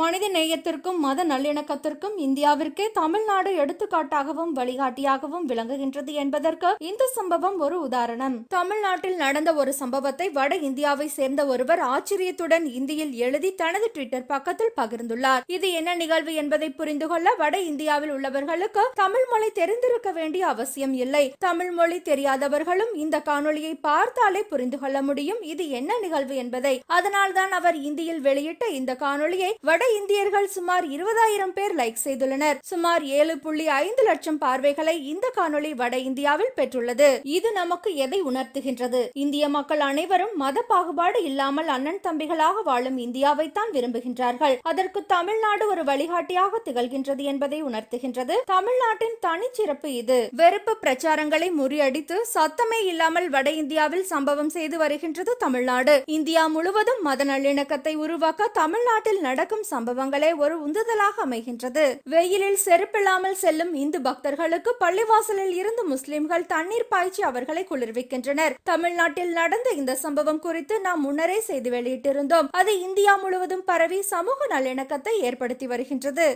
மனித நேயத்திற்கும் மத நல்லிணக்கத்திற்கும் இந்தியாவிற்கே தமிழ்நாடு எடுத்துக்காட்டாகவும் வழிகாட்டியாகவும் விளங்குகின்றது என்பதற்கு இந்த சம்பவம் ஒரு உதாரணம். தமிழ்நாட்டில் நடந்த ஒரு சம்பவத்தை வட இந்தியாவை சேர்ந்த ஒருவர் ஆச்சரியத்துடன் இந்தியில் எழுதி தனது ட்விட்டர் பக்கத்தில் பகிர்ந்துள்ளார். இது என்ன நிகழ்வு என்பதை புரிந்து கொள்ள வட இந்தியாவில் உள்ளவர்களுக்கு தமிழ் மொழி தெரிந்திருக்க வேண்டிய அவசியம் இல்லை. தமிழ் மொழி தெரியாதவர்களும் இந்த காணொளியை பார்த்தாலே புரிந்து கொள்ள முடியும். இது என்ன நிகழ்வு என்பதை. அதனால்தான் அவர் இந்தியில் வெளியிட்ட இந்த காணொளியை வட இந்தியர்கள் சுமார் இருபதாயிரம் பேர் லைக் செய்துள்ளனர். சுமார் ஏழு புள்ளி ஐந்து லட்சம் பார்வைகளை இந்த காணொளி வட இந்தியாவில் பெற்றுள்ளது. இது நமக்கு எதை உணர்த்துகின்றது? இந்திய மக்கள் அனைவரும் மத பாகுபாடு இல்லாமல் அண்ணன் தம்பிகளாக வாழும் இந்தியாவைத்தான் விரும்புகின்றார்கள். அதற்கு தமிழ்நாடு ஒரு வழிகாட்டியாக திகழ்கின்றது என்பதை உணர்த்துகின்றது. தமிழ்நாட்டின் தனிச்சிறப்பு இது. வெறுப்பு பிரச்சாரங்களை முறியடித்து சத்தமே இல்லாமல் வட இந்தியாவில் சம்பவம் செய்து வருகின்றது தமிழ்நாடு. இந்தியா முழுவதும் மத நல்லிணக்கத்தை உருவாக்க தமிழ்நாட்டில் நடக்கும் சம்பவங்களே ஒரு உந்துதலாக அமைகின்றது. வெயிலில் செருப்பில்லாமல் செல்லும் இந்து பக்தர்களுக்கு பள்ளிவாசலில் இருந்து முஸ்லிம்கள் தண்ணீர் பாய்ச்சி அவர்களை குளிர்விக்கின்றனர். தமிழ்நாட்டில் நடந்த இந்த சம்பவம் குறித்து நாம் முன்னரே செய்து வெளியிட்டிருந்தோம். அது இந்தியா முழுவதும் பரவி சமூக நல்லிணக்கத்தை ஏற்படுத்தி வருகின்றது.